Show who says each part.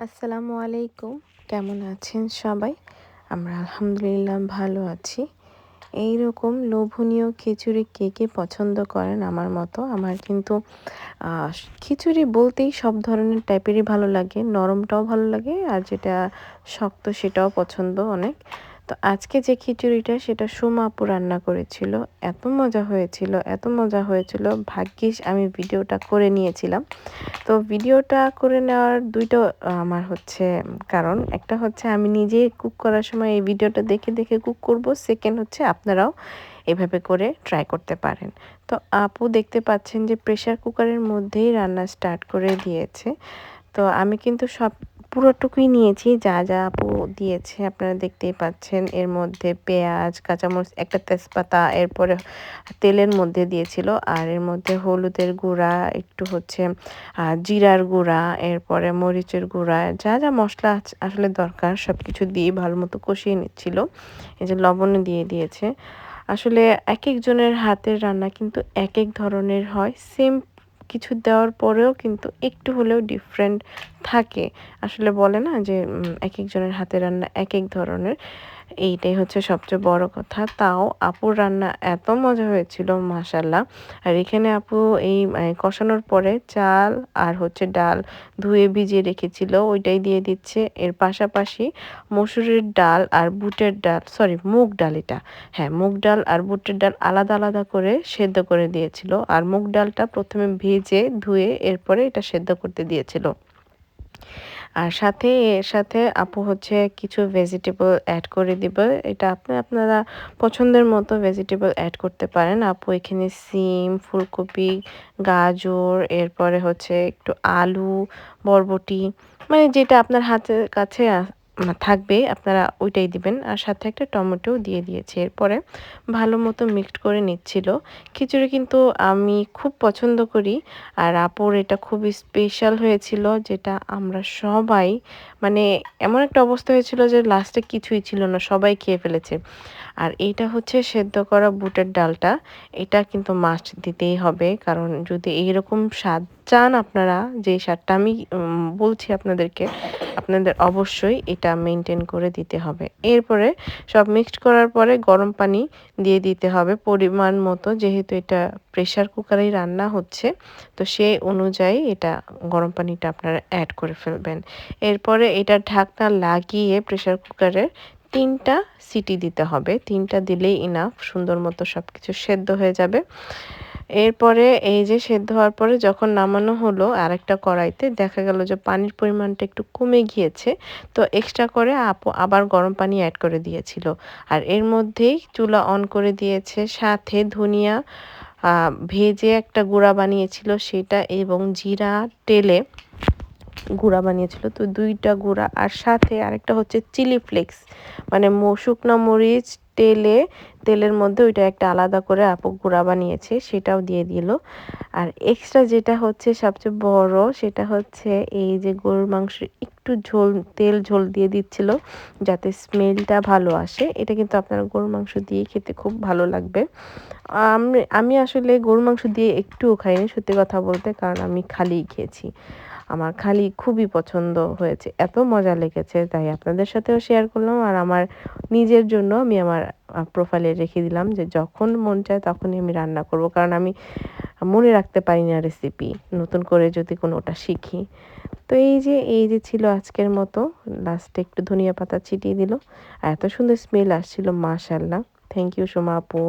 Speaker 1: আসসালামু আলাইকুম। কেমন আছেন সবাই? আমরা আলহামদুলিল্লাহ ভালো আছি। এই রকম লোভনীয় খিচুড়ি কে কে পছন্দ করেন আমার মতো? আমার কিন্তু খিচুড়ি বলতেই সব ধরনের টাইপেরই ভালো লাগে। নরমটাও ভালো লাগে আর যেটা শক্ত সেটাও পছন্দ অনেক। তো আজকে যে খিচুড়িটা সেটা সোমা আপু রান্না করেছিল, এত মজা হয়েছিল, এত মজা হয়েছিল, ভাগ্যিস আমি ভিডিওটা করে নিয়েছিলাম। তো ভিডিওটা করে নেওয়ার দুইটা আমার হচ্ছে কারণ। একটা হচ্ছে আমি নিজে কুক করার সময় এই ভিডিওটা দেখে দেখে কুক করব, সেকেন্ড হচ্ছে আপনারাও এভাবে করে ট্রাই করতে পারেন। তো আপু দেখতে পাচ্ছেন যে প্রেশার কুকারের মধ্যেই রান্না স্টার্ট করে দিয়েছে। তো আমি কিন্তু সব পুরোটুকুই নিয়েছি, যা যা আপু দিয়েছে আপনারা দেখতেই পাচ্ছেন। এর মধ্যে পেঁয়াজ, কাঁচামরিচ, একটা তেজপাতা, এরপরে তেলের মধ্যে দিয়েছিল। আর এর মধ্যে হলুদের গুঁড়া, একটু হচ্ছে জিরার গুঁড়া, এরপরে মরিচের গুঁড়া, যা যা মশলা আসলে দরকার সব কিছু দিয়ে ভালো মতো কষিয়ে নিচ্ছিল। এই যে লবণ দিয়ে দিয়েছে। আসলে এক একজনের হাতের রান্না কিন্তু এক এক ধরনের হয়। সেম কিছু দেওয়ার পরেও কিন্তু একটু হলেও ডিফারেন্ট থাকে। আসলে বলে না যে এক একজনের হাতে রান্না এক এক ধরনের। এইটাই হচ্ছে সবচেয়ে বড় কথা। তাও আপুর রান্না এত মজা হয়েছিল মাসাল্লাহ আর এখানে আপু এই কষানোর পরে চাল আর হচ্ছে ডাল ধুয়ে ভিজিয়ে রেখেছিল, ওইটাই দিয়ে দিচ্ছে। এর পাশাপাশি মসুরের ডাল আর বুটের ডাল, সরি, মুগ ডাল এটা। হ্যাঁ মুগ ডাল আর বুটের ডাল আলাদা আলাদা করে সেদ্ধ করে দিয়েছিল। আর মুগ ডালটা প্রথমে ভেজে ধুয়ে এরপরে এটা সেদ্ধ করতে দিয়েছিল। আর সাথে এর সাথে আপু হচ্ছে কিছু ভেজিটেবল অ্যাড করে দিব। এটা আপনি আপনারা পছন্দের মতো ভেজিটেবল অ্যাড করতে পারেন। আপু এখানে সিম, ফুলকপি, গাজর, এরপরে হচ্ছে একটু আলু, বরবটি মানে যেটা আপনার হাতের কাছে থাকবে, আপনারা ওইটাই দিবেন। আর সাথে একটা টমেটো দিয়ে দিয়েছি। এরপরে ভালো মতো মিক্সড করে নিচ্ছিল। খিচুড়ি কিন্তু আমি খুব পছন্দ করি। আর আপুর এটা খুব স্পেশাল হয়েছিল, যেটা আমরা সবাই মানে এমন একটা অবস্থা হয়েছিল যে লাস্টে কিছুই ছিল না, সবাই খেয়ে ফেলেছে। আর এইটা হচ্ছে সেদ্ধ করা বুটের ডালটা। এটা কিন্তু মাস্ট দিতেই হবে, কারণ যদি এইরকম স্বাদ চান আপনারা যে স্বাদটা আমি বলছি আপনাদেরকে, আপনাদের অবশ্যই এটা মেনটেন করে দিতে হবে। এরপরে সব মিক্সড করার পরে গরম পানি দিয়ে দিতে হবে পরিমাণ মতো, যেহেতু এটা প্রেশার কুকারেই রান্না হচ্ছে, তো সেই অনুযায়ী এটা গরম পানিটা আপনারা অ্যাড করে ফেলবেন। এরপরে এটা ঢাকনা লাগিয়ে প্রেশার কুকারের তিনটা সিটি দিতে হবে। তিনটা দিলেই ইনাফ সুন্দর মতো সব কিছু সেদ্ধ হয়ে যাবে। এরপরে এই যে সেদ্ধ হওয়ার পরে যখন নামানো হলো আরেকটা কড়াইতে, দেখা গেল যে পানির পরিমাণটা একটু কমে গিয়েছে, তো এক্সট্রা করে আপু আবার গরম পানি অ্যাড করে দিয়েছিল। আর এর মধ্যেই চুলা অন করে দিয়েছে, সাথে ধনিয়া ভেজে একটা গুঁড়া বানিয়েছিল সেটা এবং জিরা, তেলে গুঁড়া বানিয়েছিল। তো দুইটা গুঁড়া আর সাথে আরেকটা হচ্ছে চিলি ফ্লেক্স মানে শুকনো মরিচ তেলে, তেলের মধ্যে ওইটা একটা আলাদা করে আপু গুঁড়া বানিয়েছে, সেটাও দিয়ে দিল। আর এক্সট্রা যেটা হচ্ছে সবচেয়ে বড় সেটা হচ্ছে এই যে গরুর মাংস একটু ঝোল, তেল ঝোল দিয়ে দিচ্ছিল যাতে স্মেলটা ভালো আসে। এটা কিন্তু আপনার গরুর মাংস দিয়ে খেতে খুব ভালো লাগবে। আমি আসলে গরুর মাংস দিয়ে একটুও খাইনি, সত্যি কথা বলতে, কারণ আমি খালিই খেয়েছি। আমার খালি খুবই পছন্দ হয়েছে। এত মজা লেগেছে, তাই আপনাদের সাথেও শেয়ার করলাম। আর আমার নিজের জন্য আমি আমার প্রোফাইলে রেখে দিলাম যে যখন মন চায় তখনই আমি রান্না করব। কারণ আমি মনে রাখতে পারি না রেসিপি নতুন করে যদি কোনোটা শিখি। তো এই যে এই যে ছিল আজকের মতো লাস্টে একটু ধনিয়া পাতা ছিটিয়ে দিল। আর এত সুন্দর স্মেল আসছিল মাশাল্লাহ থ্যাংক ইউ সোমা আপু।